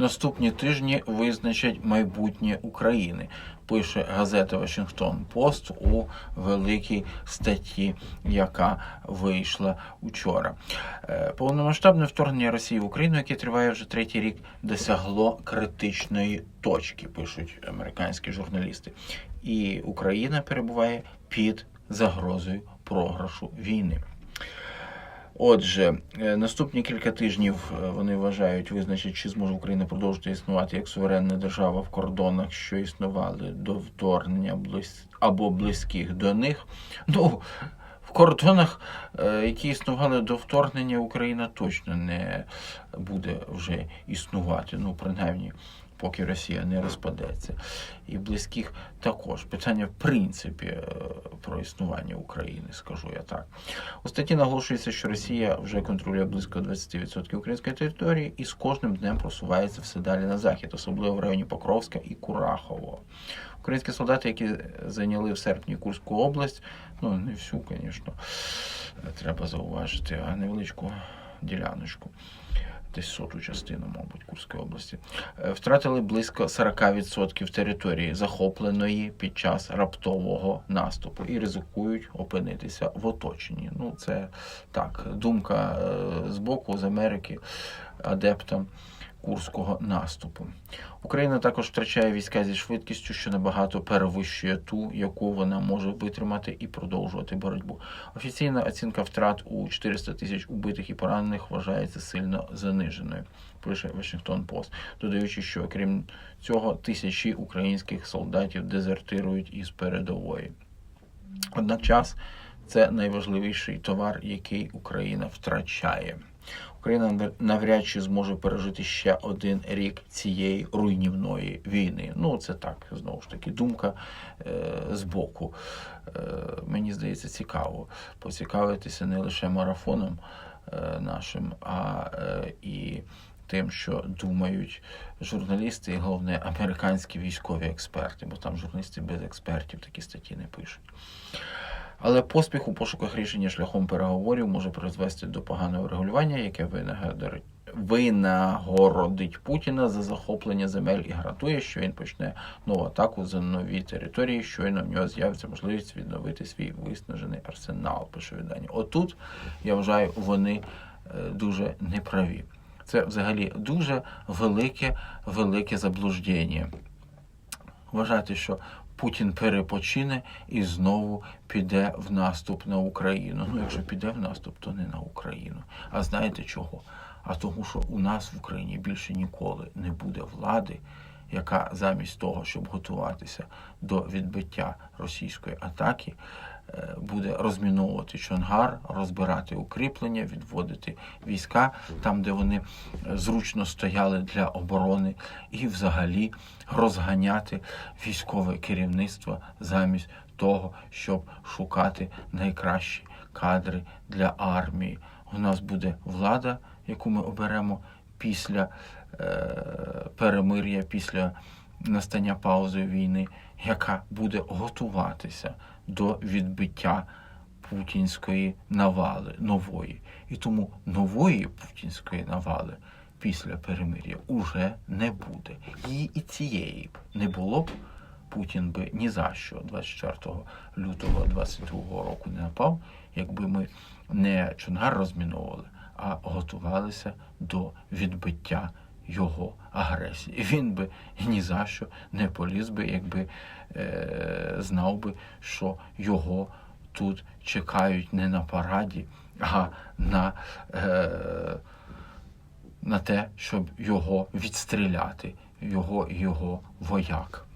Наступні тижні визначать майбутнє України. Пише газета Вашингтон Пост у великій статті, яка вийшла учора. Е, Повномасштабне вторгнення Росії в Україну, яке триває вже третій рік, досягло критичної точки, пишуть американські журналісти. І Україна перебуває під загрозою програшу війни. Отже, е, наступні кілька тижнів е, вони вважають визначить, чи зможе Україна продовжити існувати як суверенна держава в кордонах, що існували до вторгнення або близьких до них. Ну, в кордонах, е, які існували до вторгнення, Україна точно не буде вже існувати. Ну, принаймні, поки Росія не розпадеться. І близьких також. Питання, в принципі, е, про існування України, скажу я так. У статті наголошується, що Росія вже контролює близько 20% української території і з кожним днем просувається все далі на захід, особливо в районі Покровська і Курахово. Українські солдати, які зайняли в серпні Курську область, ну не всю, звісно, треба зауважити, а невеличку діляночку. Десь соту частину, мабуть, Курської області, е, втратили близько 40% території, захопленої під час раптового наступу, і ризикують опинитися в оточенні. Ну, це так, думка е, з боку з Америки адептам курського наступу. Україна також втрачає війська зі швидкістю, що набагато перевищує ту, яку вона може витримати і продовжувати боротьбу. Офіційна оцінка втрат у 400 тисяч убитих і поранених вважається сильно заниженою. Пише Вашингтон Пост, додаючи, що крім цього тисячі українських солдатів дезертирують із передової. Одночас це найважливіший товар, який Україна втрачає. Україна навряд чи зможе пережити ще один рік цієї руйнівної війни. Ну, це так, знову ж таки, думка е, з боку. Е, мені здається, цікаво поцікавитися не лише марафоном е, нашим, а е, і тим, що думають журналісти, і головне, американські військові експерти, бо там журналісти без експертів такі статті не пишуть. Але поспіх у пошуках рішення шляхом переговорів може призвести до поганого регулювання, яке винагородить Путіна за захоплення земель і гарантує, що він почне нову атаку за нові території. Щойно в нього з'явиться можливість відновити свій виснажений арсенал. Пише видання. Отут я вважаю, вони е, дуже неправі. Це взагалі дуже велике, велике заблуждення. Вважати, що Путін перепочине і знову піде в наступ на Україну. Ну, якщо піде в наступ, то не на Україну. А знаєте чого? А тому, що у нас в Україні більше ніколи не буде влади, яка замість того, щоб готуватися до відбиття російської атаки, буде розміновувати Чонгар, розбирати укріплення, відводити війська там, де вони е, зручно стояли для оборони, і взагалі розганяти військове керівництво замість того, щоб шукати найкращі кадри для армії. У нас буде влада, яку ми оберемо після е, перемир'я, після настання паузи війни, яка буде готуватися до відбиття путінської навали нової. І тому нової путінської навали після перемир'я уже не буде. І, і цієї не було б. Путін би ні за що 24 лютого 22 року не напав, якби ми не Чонгар розміновували, а готувалися до відбиття його агресії. Він би ні за що не поліз би, якби е, знав би, що його тут чекають не на параді, а на, е, на те, щоб його відстріляти, його його вояк.